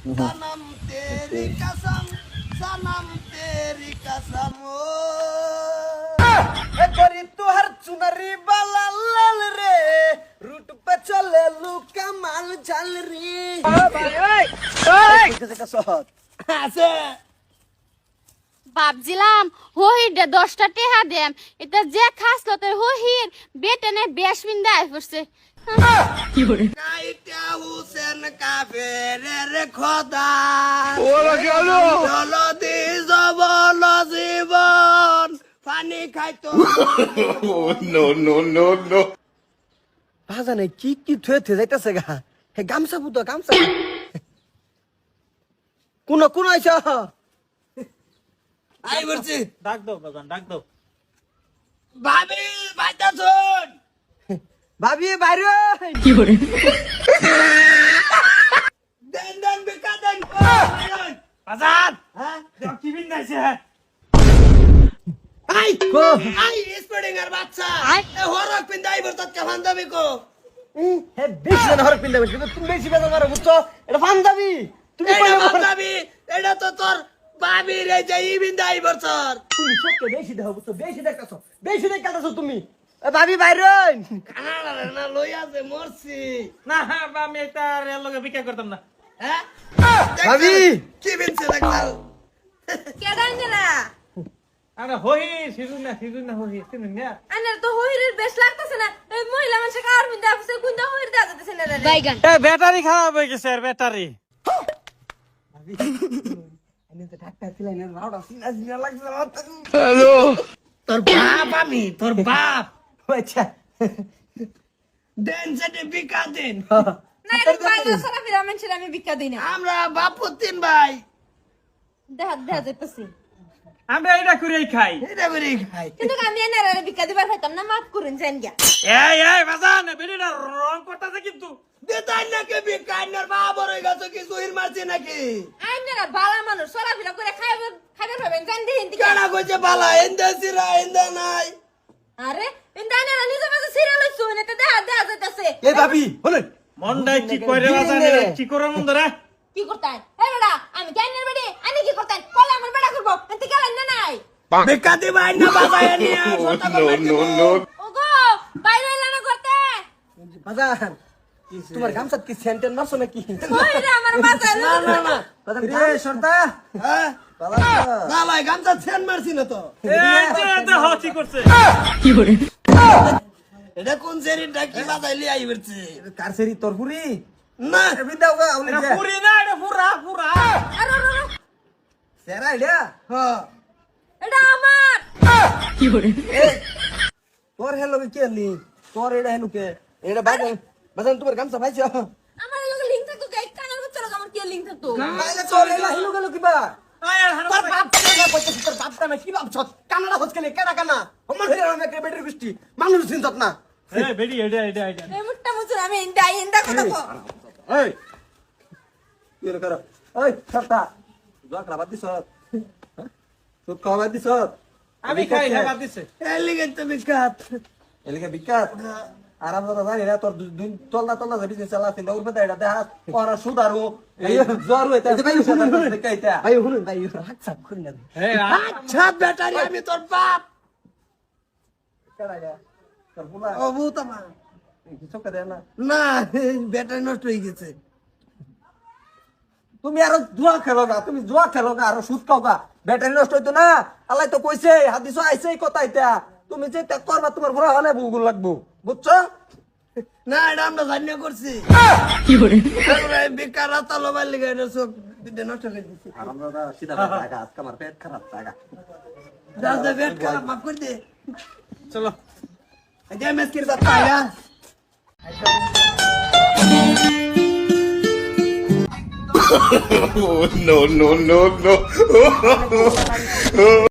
সনম তেরি কসম সনম তেরি কসম এ করি তোহার চুনারি বালা লাল রে। রুট পে চলে লুকা মাল ঝাল রে। ও ভাই ওই ওই। কিছু কা সহজ। আছে। ভাবছিলাম হহিরে দশটা টেহা দেম। এটা যে খাসলো তোর হহির বেটনে বেশ বিন্দা পড়ছে জীবন পানি খাইতো no, no, no, no. বাজানে কি কি থুয়ে থুয়ে যাইতেছে গা? হে গামছা পুতো গামছা। কোন কোন আইছ? আই বলছি। ডাক দাও বাজান ডাক দাও। ভাবি বাইতা শুন ভাবি বাইরে কি করে দেন দেন বিকা দেন। হ্যাঁ? কি বিন্দাইছে আই আই স্পোর্টিং এর বাচ্চা এ হরক পিন্দাই বর্তত কা ফান্দাবি কো? হে বেশি জন হরক পিন্দাবি তুমি বেশি বেজাল মারো বুঝছ? এটা ফান্দাবি তুমি কইলে ফান্দাবি এটা তো তোর বাবি রে যাই বিন্দাই বর্তর তুমি বেশি দাও বুঝছ? বেশি দেখতাছো বেশি দেখতাছো তুমি। ভাবি বাইরন। না লই আছে মরছি। না আমি এটা এর লগে বিক্রি করতাম না। হ্যাঁ? ভাবি কি বিনছে দেখলাম কেডাই না আরে হই সিজুন না সিজুন না হই সিজুন না। আনার তো হইরের বেশ লাগতেছে না। এই মহিলা মানুষে কার বিন্দা আছে? কুন্দা হইর দেওয়া যাচ্ছে না রে বাইগান। এ ব্যাটারি খারাপ হয়ে গেছে আর ব্যাটারি। তোর বাপ আমি তোর বাপ। আচ্ছা। দেন সেটা বিকা দেন। মানুষের আমি ভিক্ষা দিই না আমরা বাপু তিন ভাই। দেখা দেখা যাইতেছি। আমরা এটা করেই খাই। এটা করে খাই। কিন্তু আমি এনার ভিক্ষা দিবার পাইতাম না মাফ করুন জান গিয়া। এই এই বাজান বেরিটা রং করতেছে কিন্তু। দেতাই নাকি বিকা আইনার বাপ রয়ে গেছে কি সুহির মারছি নাকি? আইনারা বালা মানুষ সারা ফিরা করে খাইবে খাইবে পাবেন জান দিন কেনা কইছে বালা এন্দা সিরা এন্দা নাই। আরে ইন্দা আইনারা নিজে মাঝে সিরিয়াল হইছো না তো দেখা দেখা যাইতেছে। এই ভাবি বলেন মন্ডাই কি কইরে বাজান এ কি করে মন ধরে কি করতাই বেড়া আমি জানি বেড়ে আমি কি করতাই কলে আমার বেড়া করব এতে গেল না নাই? বিকা ভাই না বাবা এনিয়া No, no, no. ওগো বাইরে এলা না করতে। বাজার তোমার গামছাত কি সেন্টেন মারছো নাকি? আমার না না না। রে সর্দা। হ্যাঁ? না লাই গামছা সেন মারছি না তো। এই যে এটা হচি করছে। এটা কোন সেরিটা কি বাজাইলি আই কার সেরি? তোর পুরি? না। আউলে এটা পুরি না এটা পুরা পুরা আরে আরে, আরে, সেরা ইডা হ্যাঁ। এটা আমার। তোর হেলো কে তোর এডা হেলু কে এডা বাজান বাজান তোমার গামছা ভাইছো? আমার লগে লিংক থাকতো গাই কানের বাচ্চা লগে আমার কি লিংক থাকতো? বাইলে তোর হেলো হেলু গেল কিবা এই আর তোর বাপ কানা কইতে তোর বাপ কানা কি বাপ ছত কানাডা হচ্ছে কেন কেডা কানা? আমার হেলো আমি কে বেটার বৃষ্টি মানুষ চিন্তাত না। এই বেরি এটা এটা এটা এই মুট্টা মুচুর আমি ইন্দা ইন্দা কথা কো এই কি রে কর ওই সরতা জোয়া খাবার দিছ। তোর খাবার দিছ। আমি খাই হেবা দিছে। এই লিগে তো বিকাত এলিকে বিকাশ আরাম কথা জানি না তোর দুই তলনা তলনা যে চালা তিনটা উঠবে তাই এটা দেখা ওরা সুদারু এই জ্বর হইতে ভাই শুনুন ভাই শুনুন। ভাই হাত করি না আচ্ছা বেটারি আমি তোর বাপ। কেডা গা তোর পুলা ও বুতামা চোখে দেয় না। না ব্যাটারি নষ্ট হয়ে গেছে। তুমি আরও জুয়া খেলো না তুমি জুয়া খেলো না আরও সুদ খাও গা ব্যাটারি নষ্ট হইতো না। আল্লাহ তো কইছে হাদিস আইছে এই কথা এটা তুমি যে ত্যাগ করবা তোমার বড় হলে বুগুল লাগবো। বুঝছ? না এটা আমরা জানিয়ে করছি। বেকার বাইর লিগে এটা সব নষ্ট করে দিচ্ছি আমরা সিধা জায়গা আজকে আমার পেট খারাপ মাফ করে দে। চলো। এটা মেসকির বাচ্চা আয়া। Oh, no, no, no, no.